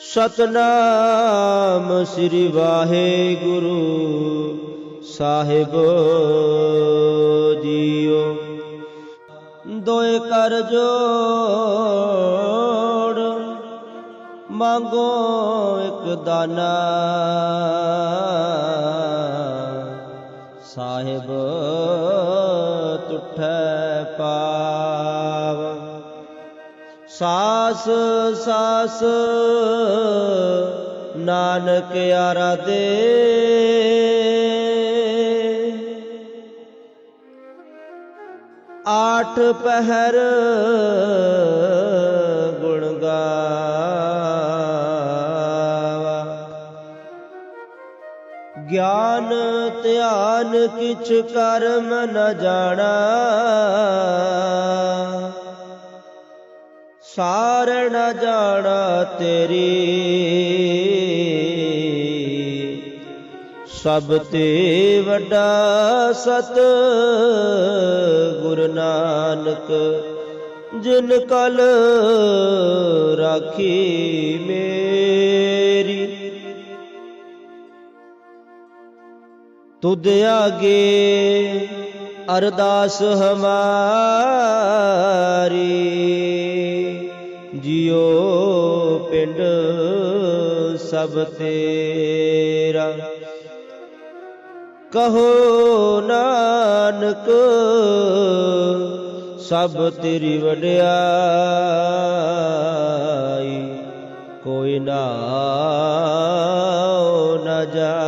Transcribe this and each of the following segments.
ਸਤਨਾਮ ਸ੍ਰੀ ਵਾਹਿਗੁਰੂ ਸਾਹਿਬ ਜੀਓ। ਦੋਏ ਕਰ ਜੋੜ ਮੰਗੋ ਇੱਕ ਦਾਨਾ। ਸਾਹਿਬ ਸਾਸ ਸਾਸ ਨਾਨਕ ਆਰਾਧੇ ਆਠ ਪਹਿਰ ਗੁਣ ਗਾਵਾ। ਗਿਆਨ ਧਿਆਨ ਕਿਛ ਕਰਮ ਨ ਜਾਣਾ। ਸਾਰ ਨ ਜਾਣਾ ਤੇਰੀ। ਸਭ ਤੇ ਵੱਡਾ ਸਤ ਗੁਰੂ ਨਾਨਕ, ਜਿਨ ਕਲ ਰਾਖੀ ਮੇਰੀ। ਤੁਧ ਆਗੇ ਅਰਦਾਸ ਹਮਾਰੀ ਜਿਉ ਪਿੰਡ ਸਭ ਤੇਰਾ। ਕਹੋ ਨਾਨਕ ਸਭ ਤੇਰੀ ਵਡਿਆਈ ਕੋਈ ਨਾ ਨ ਜਾਣੈ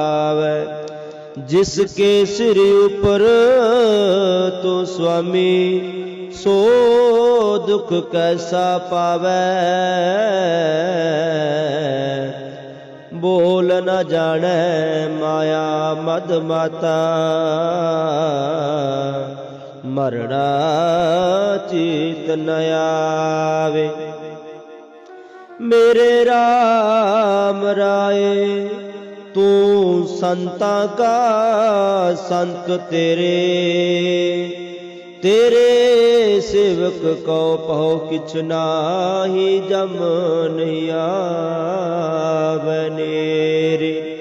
ਜਿਸ ਕੇ ਸਿਰ ਉਪਰ ਤੋ ਸੁਆਮੀ, ਸੋ ਦੁਖ ਕੈਸਾ ਪਾਵੈ? ਬੋਲ ਨ ਜਾਣੈ ਮਾਇਆ ਮਦ ਮਾਤਾ, ਮਰੜਾ ਚੀਤ ਨ ਆਵੇ। ਮੇਰੇ RAM ਰਾਏ ਤੂੰ ਸੰਤਾ ਕਾ ਸੰਤ ਤੇਰੇ। ਤੇਰੇ ਸੇਵਕ ਕੋ ਪਹੁ ਕਿਛ ਨਾਹੀ ਜਮ ਨਹੀਂ ਆਵਨੇਰੇ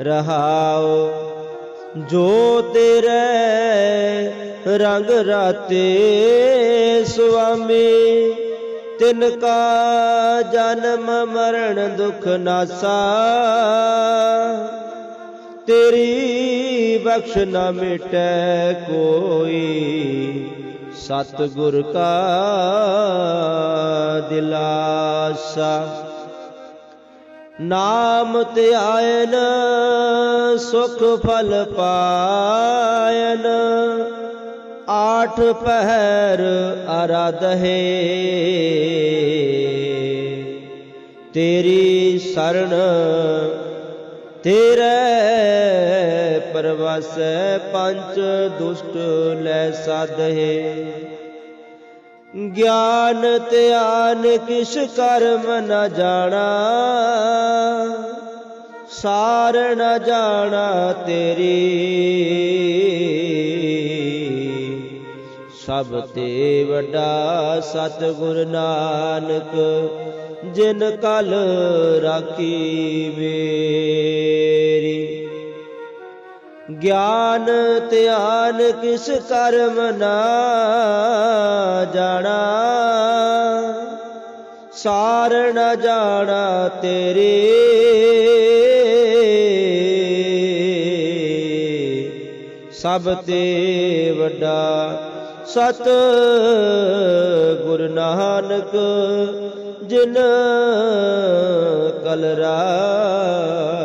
ਰਹਾਉ ਜੋ ਤੇਰੇ ਰੰਗ ਰਾਤੇ ਸੁਆਮੀ। ਤਿਨ ਕਾ ਜਨਮ ਮਰਨ ਦੁਖ ਨਾਸਾ। ਤੇਰੀ ਬਖਸ਼ ਨਾ ਮਿਟੈ ਕੋਈ ਸਤ ਗੁਰ ਕਾ ਦਿਲਾਸਾ। ਨਾਮ ਧਿਆਇਨ ਸੁਖ ਫਲ ਪਾਇਨ। ਆਠ ਪਹਿਰ ਅਰਾਧੇ ਤੇਰੀ ਸਰਣ ਤੇਰੇ ਪਰਵਾਸੈ ਪੰਚ ਦੁਸ਼ਟ ਲੈ ਸਾਧੇ ਗਿਆਨ ਧਿਆਨ ਕਿਛ ਕਰਮ ਨ ਜਾਣਾ, ਸਾਰ ਨ ਜਾਣਾ ਤੇਰੀ ਸਭ ਤੇ ਵੱਡਾ ਸਤਿਗੁਰ ਨਾਨਕ, ਜਿਨ ਕਲ ਰਾਖੀ ਮੇਰੀ। ਗਿਆਨ ਧਿਆਨ ਕਿਸ ਕਰਮ ਨਾ ਜਾਣਾ, ਸਾਰ ਨ ਜਾਣਾ ਤੇਰੇ। ਸਭ ਤੇ ਵੱਡਾ ਸਤ ਗੁਰ ਨਾਨਕ ਜਿਨ ਕਲ ਰਾਖੀ